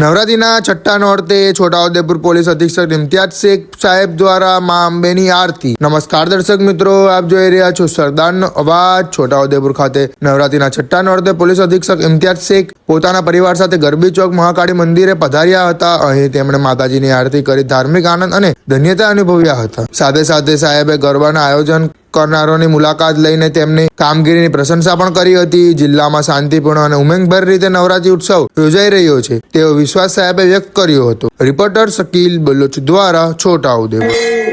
નવરાત્રીના છઠ્ઠા નોરતે છોટાઉદેપુર પોલીસ અધિક્ષક ઇમ્તિયાજ શેખ સાહેબ દ્વારા મા અંબેની આરતી. નમસ્કાર દર્શક મિત્રો, આપ જોઈ રહ્યા છો સરદારનો અવાજ છોટાઉદેપુર ખાતે. નવરાત્રીના છઠ્ઠા નોરતે પોલીસ અધિક્ષક ઇમ્તિયાજ શેખ પોતાના પરિવાર સાથે ગરબી ચોક મહાકાળી મંદિરે પધાર્યા હતા. અહીં તેમણે માતાજીની આરતી કરી ધાર્મિક આનંદ અને ધન્યતા અનુભવ્યા હતા. સાથે સાથે સાહેબે ગરબાના આયોજન કરનારોની મુલાકાત લઈને તેમની કામગીરીની પ્રશંસા પણ કરી હતી. જિલ્લામાં શાંતિપૂર્ણ અને ઉમંગભર રીતે નવરાત્રી ઉત્સવ યોજાઈ રહ્યો છે. તેવો વિશ્વાસ સાહેબે વ્યક્ત કર્યો હતો. રિપોર્ટર શકીલ બલોચ દ્વારા છોટાઉદેપુર